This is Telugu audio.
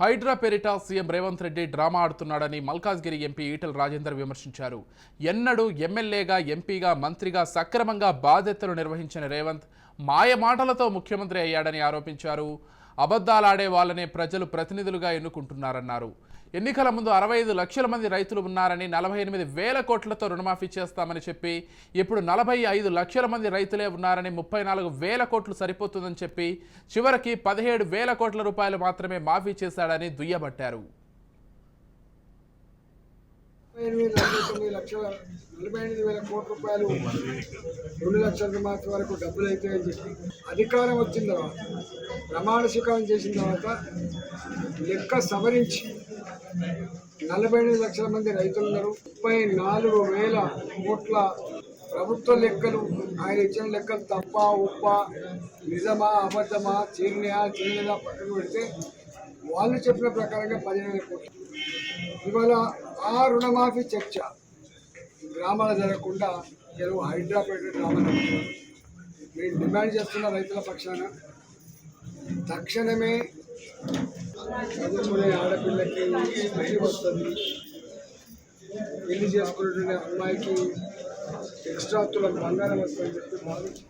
హైడ్రా పేరిట సీఎం రేవంత్ రెడ్డి డ్రామా ఆడుతున్నాడని మల్కాజ్గిరి ఎంపీ ఈటల రాజేందర్ విమర్శించారు. ఎన్నడూ ఎమ్మెల్యేగా ఎంపీగా మంత్రిగా సక్రమంగా బాధ్యతలు నిర్వహించిన రేవంత్ మాయ మాటలతో ముఖ్యమంత్రి అయ్యాడని ఆరోపించారు. అబద్ధాలాడే వాళ్ళనే ప్రజలు ప్రతినిధులుగా ఎన్నుకుంటున్నారన్నారు. ఎన్నికల ముందు అరవై ఐదు లక్షల మంది రైతులు ఉన్నారని నలభై ఎనిమిది వేల కోట్లతో రుణమాఫీ చేస్తామని చెప్పి ఇప్పుడు నలభై ఐదు లక్షల మంది రైతులే ఉన్నారని ముప్పై నాలుగు వేల కోట్లు సరిపోతుందని చెప్పి చివరికి పదిహేడు వేల కోట్ల రూపాయలు మాత్రమే మాఫీ చేశాడని దుయ్యబట్టారు. ఎనిమిది నలభై తొమ్మిది లక్షల నలభై ఎనిమిది వేల కోట్ల రూపాయలు రెండు లక్షల రూపాయల వరకు డబ్బులు అవుతాయని చెప్పి అధికారం వచ్చిన తర్వాత ప్రమాణ స్వీకారం చేసిన తర్వాత లెక్క సవరించి నలభై ఎనిమిది లక్షల మంది రైతులు ఉన్నారు. ముప్పై నాలుగు వేల కోట్ల ప్రభుత్వ లెక్కలు ఆయన ఇచ్చిన లెక్కలు తప్ప ఉప్ప నిజమా అబద్ధమా చీరనియా చీరనియా పక్కన పెడితే వాళ్ళు చెప్పిన ప్రకారంగా పదిహేను కోట్లు. ఇవాళ ఆ రుణమాఫీ చర్చ గ్రామాల జరగకుండా ಕೆಲವು హైదరాబాద్ గ్రామాలు మేము డిమాండ్ చేస్తున్న రైతుల పక్షాన తక్షణమే చదువుకునే ఆడపిల్లకి పెళ్లి వస్తుంది పెళ్లి చేసుకునే అమ్మాయికి ఎక్స్ట్రా తులం బంగారం వస్తుందని చెప్పి భావించి